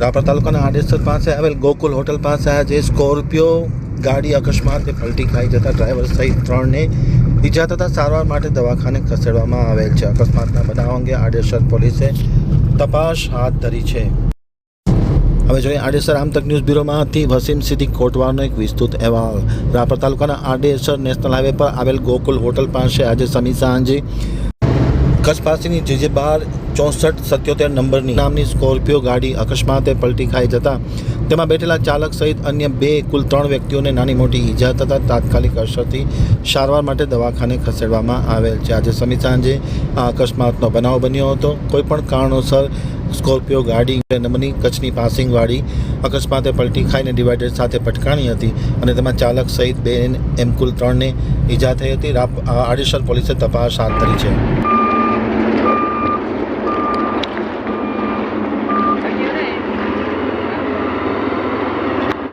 રાપર તાલુકાના આડેસર પાસે આવેલ ગોકુલ હોટલ પાસે આજે સ્કોર્પિયો ગાડી અકસ્માતે પલટી ખાઈ જતા ડ્રાઈવર સહિત ત્રણને ઈજા થતાં સારવાર માટે દવાખાને ખસેડવામાં આવેલ છે. અકસ્માતના બનાવ અંગે આડેસર પોલીસે તપાસ હાથ ધરી છે. હવે જોઈએ આડેસર આમતક ન્યૂઝ બ્યુરોમાંથી વસીમ સિદ્દીક કોટવાનો એક વિસ્તૃત અહેવાલ. રાપર તાલુકાના આડેસર નેશનલ હાઈવે પર આવેલ ગોકુલ હોટલ પાસે આજે સમી સાંજે કચ્છ પાસેની જે જે બાર ચોસઠ સત્યોતેર નંબરની નામની સ્કોર્પિયો ગાડી અકસ્માતે પલટી ખાઈ જતા તેમાં બેઠેલા ચાલક સહિત અન્ય બે, કુલ ત્રણ વ્યક્તિઓને નાની મોટી ઈજા થતાં તાત્કાલિક અસરથી સારવાર માટે દવાખાને ખસેડવામાં આવેલ છે. આજે સમી સાંજે આ અકસ્માતનો બનાવ બન્યો હતો. કોઈપણ કારણોસર સ્કોર્પિયો ગાડી નંબરની કચ્છની પાસિંગવાળી અકસ્માતે પલટી ખાઈને ડિવાઈડર સાથે પટકાણી હતી અને તેમાં ચાલક સહિત બે એમ કુલ ત્રણને ઈજા થઈ હતી. આડેસર પોલીસે તપાસ હાથ ધરી છે.